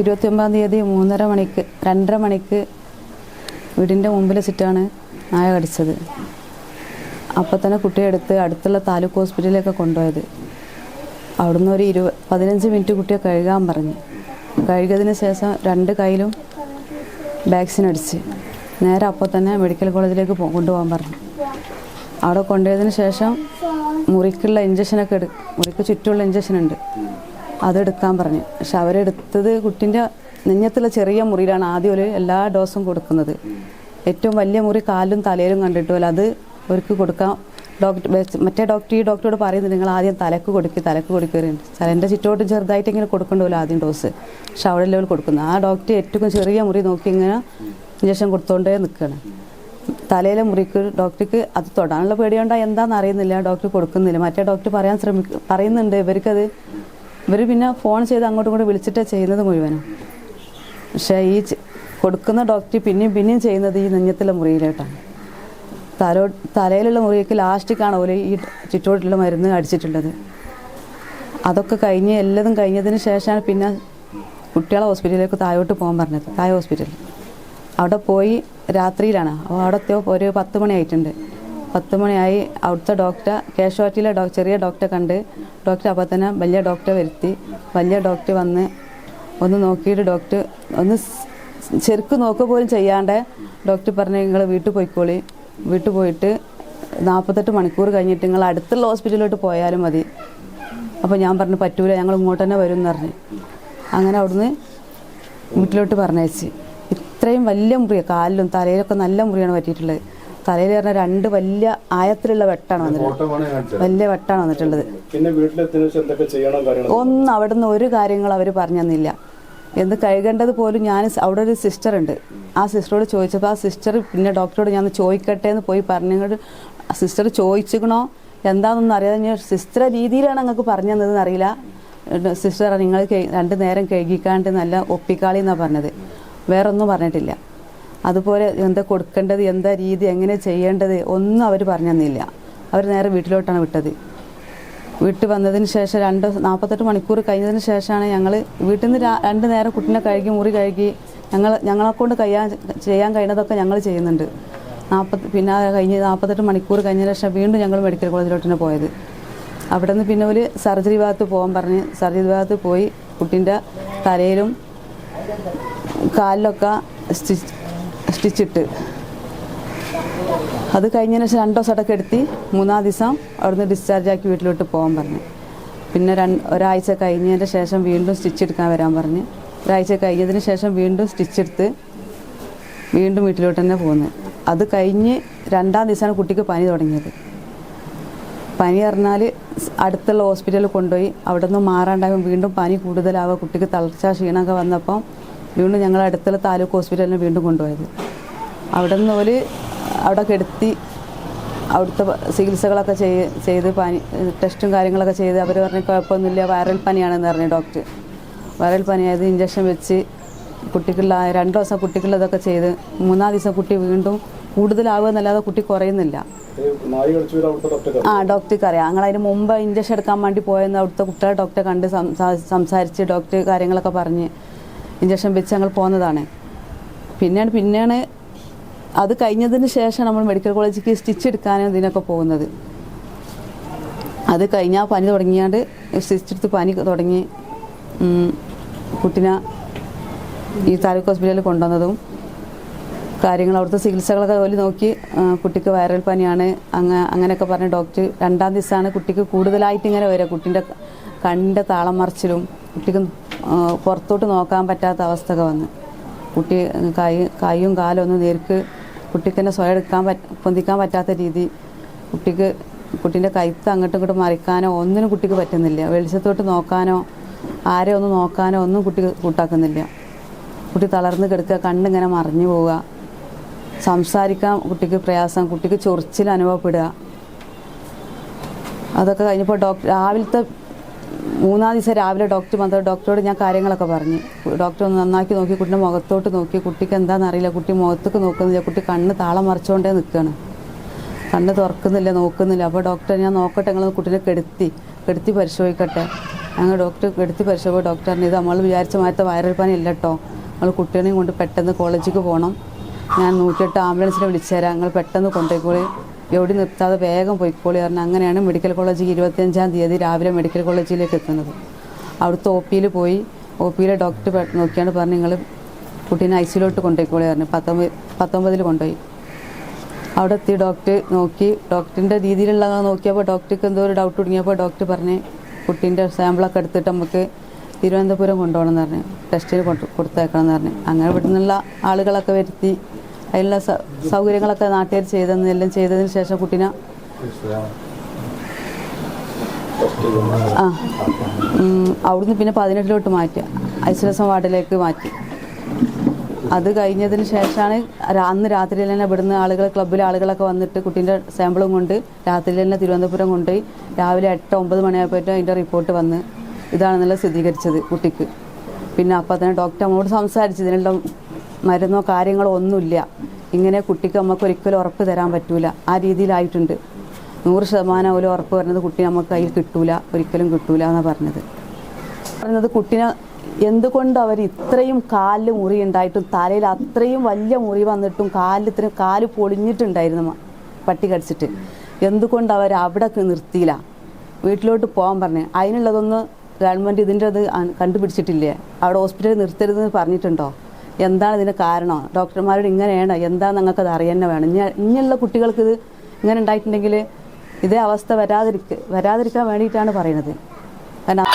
ഇരുപത്തിയൊമ്പതാം തീയതി മൂന്നര മണിക്ക് രണ്ടര മണിക്ക് വീടിന്റെ മുമ്പിൽ വെച്ചിട്ടാണ് നായ കടിച്ചത്. അപ്പോൾ തന്നെ കുട്ടിയെ എടുത്ത് അടുത്തുള്ള താലൂക്ക് ഹോസ്പിറ്റലിലേക്ക് കൊണ്ടുപോയത്. അവിടുന്ന് ഒരു ഇരുപ പതിനഞ്ച് മിനിറ്റ് കുട്ടിയെ കഴുകാൻ പറഞ്ഞു. കഴുകിയതിന് ശേഷം രണ്ട് കയ്യിലും വാക്സിൻ അടിച്ച് നേരെ അപ്പോൾ തന്നെ മെഡിക്കൽ കോളേജിലേക്ക് കൊണ്ടുപോകാൻ പറഞ്ഞു. അവിടെ കൊണ്ടുപോയതിന് ശേഷം മുറിക്കുള്ള ഇഞ്ചക്ഷനൊക്കെ എടു മുറിക്ക് ചുറ്റുമുള്ള ഇഞ്ചക്ഷൻ ഉണ്ട് അതെടുക്കാൻ പറഞ്ഞു. പക്ഷെ അവരെടുത്തത് കുട്ടിന്റെ നെഞ്ഞത്തുള്ള ചെറിയ മുറിയിലാണ് ആദ്യം ഒരു എല്ലാ ഡോസും കൊടുക്കുന്നത്. ഏറ്റവും വലിയ മുറി കാലും തലയിലും കണ്ടിട്ടുമല്ലോ അത് അവർക്ക് കൊടുക്കാം ഡോക്ടർ മറ്റേ ഡോക്ടർ ഈ ഡോക്ടറോട് പറയുന്നത് നിങ്ങൾ ആദ്യം തലക്ക് കൊടുക്കുക തലക്ക് കൊടുക്കുകയുണ്ട് എന്റെ ചുറ്റോട്ട് ചെറുതായിട്ട് ഇങ്ങനെ കൊടുക്കണ്ടല്ലോ ആദ്യം ഡോസ്. പക്ഷെ അവിടെ ലെവൽ കൊടുക്കുന്നത് ആ ഡോക്ടർ ഏറ്റവും ചെറിയ മുറി നോക്കി ഇങ്ങനെ ഇഞ്ചക്ഷൻ കൊടുത്തോണ്ടേ നിൽക്കുകയാണ് തലയിലെ മുറിക്ക് ഡോക്ടർക്ക് അത് തൊടാനുള്ള പേടിയുണ്ടോ? എന്താണെന്ന് അറിയുന്നില്ല. ഡോക്ടർ കൊടുക്കുന്നില്ല. മറ്റേ ഡോക്ടർ പറയാൻ ശ്രമിക്ക പറയുന്നുണ്ട്. ഇവർക്കത് ഇവർ പിന്നെ ഫോൺ ചെയ്ത് അങ്ങോട്ടും ഇങ്ങോട്ടും വിളിച്ചിട്ടേ ചെയ്യുന്നത് മുഴുവനും. പക്ഷേ ഈ കൊടുക്കുന്ന ഡോക്ടർ പിന്നെയും പിന്നെയും ചെയ്യുന്നത് ഈ നെഞ്ഞത്തിലെ മുറിയിലോട്ടാണ്. തലോ തലയിലുള്ള മുറിയൊക്കെ ലാസ്റ്റിക്കാണ് ഓൽ ഈ ചുറ്റോട്ടുള്ള മരുന്ന് അടിച്ചിട്ടുള്ളത്. അതൊക്കെ കഴിഞ്ഞ് എല്ലാതും കഴിഞ്ഞതിന് ശേഷമാണ് പിന്നെ കുട്ടികളെ ഹോസ്പിറ്റലിലേക്ക് താഴോട്ട് പോകാൻ പറഞ്ഞത്. താഴെ ഹോസ്പിറ്റലിൽ. അവിടെ പോയി രാത്രിയിലാണ്. അപ്പോൾ അവിടെ ഒരു പത്ത് മണി ആയിട്ടുണ്ട്. പത്ത് മണിയായി അവിടുത്തെ ഡോക്ടർ കേശവാറ്റിയിലെ ഡോക്ടർ ചെറിയ ഡോക്ടറെ കണ്ട് ഡോക്ടർ അപ്പം തന്നെ വലിയ ഡോക്ടറെ വരുത്തി. വലിയ ഡോക്ടർ വന്ന് ഒന്ന് നോക്കിയിട്ട് ഡോക്ടർ ഒന്ന് ചെറുക്ക് നോക്കുക പോലും ചെയ്യാണ്ട് ഡോക്ടർ പറഞ്ഞു നിങ്ങൾ വീട്ടിൽ പോയിക്കോളി. വീട്ടിൽ പോയിട്ട് നാൽപ്പത്തെട്ട് മണിക്കൂർ കഴിഞ്ഞിട്ട് നിങ്ങൾ അടുത്തുള്ള ഹോസ്പിറ്റലിലോട്ട് പോയാലും മതി. അപ്പോൾ ഞാൻ പറഞ്ഞു പറ്റൂല ഞങ്ങൾ ഇങ്ങോട്ട് തന്നെ വരും എന്ന് പറഞ്ഞു. അങ്ങനെ അവിടുന്ന് വീട്ടിലോട്ട് പറഞ്ഞയച്ച്. ഇത്രയും വലിയ മുറിയാണ് കാലിലും തലയിലൊക്കെ നല്ല മുറിയാണ് പറ്റിയിട്ടുള്ളത്. തലയിൽ പറഞ്ഞ രണ്ട് വലിയ ആയത്തിലുള്ള വെട്ടാണ് വന്നിട്ടുള്ളത്. വലിയ വെട്ടാണ് വന്നിട്ടുള്ളത്. പിന്നെ കാര്യങ്ങൾ ഒന്നും അവിടുന്ന് ഒരു കാര്യങ്ങൾ അവർ പറഞ്ഞു തന്നില്ല. എന്ത് കഴുകേണ്ടത് പോലും ഞാൻ അവിടെ ഒരു സിസ്റ്റർ ഉണ്ട്. ആ സിസ്റ്ററോട് ചോദിച്ചപ്പോൾ ആ സിസ്റ്റർ പിന്നെ ഡോക്ടറോട് ഞാൻ ചോദിക്കട്ടെ എന്ന് പോയി പറഞ്ഞങ്ങോട്ട് സിസ്റ്റർ ചോദിച്ചിക്കണോ? എന്താണെന്നൊന്നും അറിയാതെ ഞാൻ സിസ്റ്റർ രീതിയിലാണ് അങ്ങക്ക് പറഞ്ഞു തന്നതെന്ന് അറിയില്ല. സിസ്റ്റർ നിങ്ങൾ രണ്ടു രണ്ട് നേരം കഴുകിക്കാണ്ട് നല്ല ഒപ്പിക്കാളി എന്നാണ് പറഞ്ഞത്. വേറൊന്നും പറഞ്ഞിട്ടില്ല. അതുപോലെ എന്താ കൊടുക്കേണ്ടത് എന്താ രീതി എങ്ങനെ ചെയ്യേണ്ടത് ഒന്നും അവർ പറഞ്ഞു തന്നില്ല അവർ നേരെ വീട്ടിലോട്ടാണ് വിട്ടത്. വീട്ടിൽ വന്നതിന് ശേഷം രണ്ട് നാൽപ്പത്തെട്ട് മണിക്കൂർ കഴിഞ്ഞതിന് ശേഷമാണ് ഞങ്ങൾ വീട്ടിൽ നിന്ന് രണ്ട് നേരം കുട്ടിനെ കഴുകി മുറി കഴുകി ഞങ്ങൾ ഞങ്ങളെക്കൊണ്ട് കഴിയാൻ ചെയ്യാൻ കഴിയുന്നതൊക്കെ ഞങ്ങൾ ചെയ്യുന്നുണ്ട്. നാൽപ്പത് പിന്നെ കഴിഞ്ഞ് നാൽപ്പത്തെട്ട് മണിക്കൂർ കഴിഞ്ഞതിന് ശേഷം വീണ്ടും ഞങ്ങൾ മെഡിക്കൽ കോളേജിലോട്ടാണ് പോയത്. അവിടെ നിന്ന് പിന്നെ ഒരു സർജറി ഭാഗത്ത് പോകാൻ പറഞ്ഞ് സർജറി ഭാഗത്ത് പോയി കുട്ടീന്റെ തലയിലും കാലിലൊക്കെ സ്റ്റിച്ച് സ്റ്റിച്ചിട്ട് അത് കഴിഞ്ഞതിന് ശേഷം രണ്ടു ദിവസം അടക്കം എടുത്തി മൂന്നാം ദിവസം അവിടുന്ന് ഡിസ്ചാർജ് ആക്കി വീട്ടിലോട്ട് പോകാൻ പറഞ്ഞു. പിന്നെ രണ്ട് ഒരാഴ്ച കഴിഞ്ഞതിന് ശേഷം വീണ്ടും സ്റ്റിച്ച് എടുക്കാൻ വരാൻ പറഞ്ഞ്. ഒരാഴ്ച കഴിഞ്ഞതിന് ശേഷം വീണ്ടും സ്റ്റിച്ച് എടുത്ത് വീണ്ടും വീട്ടിലോട്ട് തന്നെ പോകുന്നത് അത് കഴിഞ്ഞ് രണ്ടാം ദിവസമാണ് കുട്ടിക്ക് പനി തുടങ്ങിയത്. പനി പറഞ്ഞാൽ അടുത്തുള്ള ഹോസ്പിറ്റലിൽ കൊണ്ടുപോയി അവിടെ നിന്ന് മാറാണ്ടാകും വീണ്ടും പനി കൂടുതലാവുക കുട്ടിക്ക് തളർച്ച ക്ഷീണമൊക്കെ വന്നപ്പം വീണ്ടും ഞങ്ങൾ അടുത്തുള്ള താലൂക്ക് ഹോസ്പിറ്റലിൽ വീണ്ടും കൊണ്ടുപോയത്. അവിടെ നിന്ന് ഒരു അവിടെ കെടുത്തി അവിടുത്തെ ചികിത്സകളൊക്കെ ചെയ്ത് ചെയ്ത് പനി ടെസ്റ്റും കാര്യങ്ങളൊക്കെ ചെയ്ത് അവർ പറഞ്ഞ് കുഴപ്പമൊന്നുമില്ല വൈറൽ പനിയാണെന്ന് പറഞ്ഞു ഡോക്ടർ. വൈറൽ പനിയായത് ഇഞ്ചക്ഷൻ വെച്ച് കുട്ടിക്കുള്ള രണ്ട് ദിവസം കുട്ടിക്കുള്ളതൊക്കെ ചെയ്ത് മൂന്നാം ദിവസം കുട്ടി വീണ്ടും കൂടുതലാവുക എന്നല്ലാതെ കുട്ടി കുറയുന്നില്ല. ആ ഡോക്ടർക്ക് അറിയാം ഞങ്ങൾ അതിന് മുമ്പ് ഇഞ്ചക്ഷൻ എടുക്കാൻ വേണ്ടി പോയെന്ന് അവിടുത്തെ കുട്ടികളെ ഡോക്ടറെ കണ്ട് സംസാ- സംസാരിച്ച് ഡോക്ടർ കാര്യങ്ങളൊക്കെ പറഞ്ഞ് ഇഞ്ചക്ഷൻ വെച്ച് ഞങ്ങൾ പോകുന്നതാണ് പിന്നെയാണ് പിന്നെയാണ് അത് കഴിഞ്ഞതിന് ശേഷം നമ്മൾ മെഡിക്കൽ കോളേജിലേക്ക് സ്റ്റിച്ച് എടുക്കാനും ഇതിനൊക്കെ പോകുന്നത്. അത് കഴിഞ്ഞാൽ പനി തുടങ്ങിയാണ്ട് സ്റ്റിച്ച് എടുത്ത് പനി തുടങ്ങി കുട്ടിനെ ഈ താലൂക്ക് ഹോസ്പിറ്റലിൽ കൊണ്ടുവന്നതും കാര്യങ്ങൾ അവിടുത്തെ ചികിത്സകളൊക്കെ ഓൽ നോക്കി കുട്ടിക്ക് വൈറൽ പനിയാണ്. അങ്ങ അങ്ങനെയൊക്കെ പറഞ്ഞ് ഡോക്ടർ രണ്ടാം ദിവസമാണ് കുട്ടിക്ക് കൂടുതലായിട്ട് ഇങ്ങനെ വരിക. കുട്ടീന്റെ കണ്ണിന്റെ താളം മറിച്ചിലും കുട്ടിക്ക് പുറത്തോട്ട് നോക്കാൻ പറ്റാത്ത അവസ്ഥയൊക്കെ വന്ന്. കുട്ടി കൈ കൈയും കാലും ഒന്ന് നേർക്ക് കുട്ടിക്ക് തന്നെ സ്വയം എടുക്കാൻ പൊന്തിക്കാൻ പറ്റാത്ത രീതി കുട്ടിക്ക് കുട്ടീന്റെ കൈത്ത് അങ്ങോട്ടും ഇങ്ങോട്ടും മറിക്കാനോ ഒന്നിനും കുട്ടിക്ക് പറ്റുന്നില്ല. വെളിച്ചത്തോട്ട് നോക്കാനോ ആരെ ഒന്ന് നോക്കാനോ ഒന്നും കുട്ടിക്ക് കൂട്ടാക്കുന്നില്ല. കുട്ടി തളർന്ന് കിടക്കുക കണ്ണിങ്ങനെ മറിഞ്ഞു പോവുക സംസാരിക്കാൻ കുട്ടിക്ക് പ്രയാസം കുട്ടിക്ക് ചൊറിച്ചിൽ അനുഭവപ്പെടുക. അതൊക്കെ കഴിഞ്ഞപ്പോൾ ഡോക്ടർ രാവിലത്തെ മൂന്നാം ദിവസം രാവിലെ ഡോക്ടർ വന്നത്. ഡോക്ടറോട് ഞാൻ കാര്യങ്ങളൊക്കെ പറഞ്ഞു. ഡോക്ടർ ഒന്ന് നന്നാക്കി നോക്കി കുട്ടിന്റെ മുഖത്തോട്ട് നോക്കി. കുട്ടിക്ക് എന്താണെന്ന് അറിയില്ല. കുട്ടി മുഖത്തേക്ക് നോക്കുന്നില്ല. കുട്ടി കണ്ണ് താളം മറിച്ചുകൊണ്ടേ നിൽക്കുകയാണ് കണ്ണ് തുറക്കുന്നില്ല നോക്കുന്നില്ല. അപ്പോൾ ഡോക്ടർ ഞാൻ നോക്കട്ടെ നിങ്ങൾ കുട്ടീനെ കെടുത്തി കെടുത്തി പരിശോധിക്കട്ടെ. ഞങ്ങൾ ഡോക്ടർ കെടുത്തി പരിശോധിക്കും ഡോക്ടർ പറഞ്ഞു ഇത് നമ്മൾ വിചാരിച്ച മാറ്റത്തെ വയറൽ പനി ഇല്ല കേട്ടോ നമ്മൾ കുട്ടീനെയും കൊണ്ട് പെട്ടെന്ന് കോളേജിലേക്ക് പോകണം ഞാൻ നൂറ്റെട്ട് ആംബുലൻസിനെ വിളിച്ചു തരാം. നിങ്ങൾ പെട്ടെന്ന് കൊണ്ടുപോയിക്കോളി. എവിടെ നിർത്താതെ വേഗം പോയിക്കോളി പറഞ്ഞു അങ്ങനെയാണ് മെഡിക്കൽ കോളേജിൽ ഇരുപത്തിയഞ്ചാം തീയതി രാവിലെ മെഡിക്കൽ കോളേജിലേക്ക് എത്തുന്നത്. അവിടുത്തെ ഒ പിയിൽ പോയി ഒ പിയിലെ ഡോക്ടർ നോക്കിയാണ് പറഞ്ഞു നിങ്ങൾ കുട്ടീനെ ഐ സിയിലോട്ട് കൊണ്ടുപോയിക്കോളി പറഞ്ഞു. പത്തൊമ്പത് പത്തൊമ്പതിൽ കൊണ്ടുപോയി അവിടെ എത്തി ഡോക്ടർ നോക്കി. ഡോക്ടറിന്റെ രീതിയിലുള്ള നോക്കിയപ്പോൾ ഡോക്ടർക്ക് എന്തോ ഒരു ഡൗട്ട് തുടങ്ങിയപ്പോൾ ഡോക്ടർ പറഞ്ഞ് കുട്ടീന്റെ സാമ്പിളൊക്കെ എടുത്തിട്ട് നമുക്ക് തിരുവനന്തപുരം കൊണ്ടുപോകണം എന്ന് പറഞ്ഞു. ടെസ്റ്റിന് കൊടുത്തേക്കണം എന്ന് പറഞ്ഞു. അങ്ങനെ ഇവിടെ നിന്നുള്ള ആളുകളൊക്കെ വരുത്തി. അതിനുള്ള സൗകര്യങ്ങളൊക്കെ നാട്ടുകാർ ചെയ്തെന്ന് എല്ലാം ചെയ്തതിന് ശേഷം കുട്ടീനെ ആ അവിടുന്ന് പിന്നെ പതിനെട്ടിലോട്ട് മാറ്റി. ഐശ്വര്യസം വാർഡിലേക്ക് മാറ്റി. അത് കഴിഞ്ഞതിന് ശേഷമാണ് അന്ന് രാത്രി തന്നെ ഇവിടുന്ന് ആളുകൾ ക്ലബ്ബിലെ ആളുകളൊക്കെ വന്നിട്ട് കുട്ടീന്റെ സാമ്പിളും കൊണ്ട് രാത്രി തന്നെ തിരുവനന്തപുരം കൊണ്ടുപോയി രാവിലെ എട്ട് ഒമ്പത് മണിയായപ്പോഴും അതിന്റെ റിപ്പോർട്ട് വന്ന് ഇതാണെന്നുള്ള സ്ഥിരീകരിച്ചത് കുട്ടിക്ക്. പിന്നെ അപ്പം തന്നെ ഡോക്ടർ അമ്മോട് സംസാരിച്ചു ഇതിനുള്ള മരുന്നോ കാര്യങ്ങളോ ഒന്നുമില്ല. ഇങ്ങനെ കുട്ടിക്ക് നമുക്ക് ഒരിക്കലും ഉറപ്പ് തരാൻ പറ്റൂല. ആ രീതിയിലായിട്ടുണ്ട്. നൂറ് ശതമാനം ഒരു ഉറപ്പ് പറഞ്ഞത് കുട്ടി നമുക്ക് കയ്യിൽ കിട്ടൂല. ഒരിക്കലും കിട്ടൂല എന്നാണ് പറഞ്ഞത്. പറഞ്ഞത് കുട്ടിനെ എന്തുകൊണ്ട് അവർ ഇത്രയും കാലിൽ മുറി ഉണ്ടായിട്ടും തലയിൽ അത്രയും വലിയ മുറി വന്നിട്ടും കാലിൽ ഇത്രയും കാൽ പൊളിഞ്ഞിട്ടുണ്ടായിരുന്നു പട്ടി കടിച്ചിട്ട്. എന്തുകൊണ്ട് അവർ അവിടെ നിർത്തിയില്ല? വീട്ടിലോട്ട് പോകാൻ പറഞ്ഞു. അതിനുള്ളതൊന്ന് ഗവൺമെന്റ് ഇതിന്റെ അത് കണ്ടുപിടിച്ചിട്ടില്ലേ? അവിടെ ഹോസ്പിറ്റലിൽ നിർത്തരുതെന്ന് പറഞ്ഞിട്ടുണ്ടോ? എന്താണ് ഇതിന് കാരണം? ഡോക്ടർമാരോട് ഇങ്ങനെയാണ് എന്താ അറിയാൻ തന്നെ വേണം. ഇനി ഇനിയുള്ള കുട്ടികൾക്ക് ഇത് ഇങ്ങനെ ഉണ്ടായിട്ടുണ്ടെങ്കിൽ ഇതേ അവസ്ഥ വരാതിരിക്ക വരാതിരിക്കാൻ വേണ്ടിയിട്ടാണ് പറയുന്നത്. കാരണം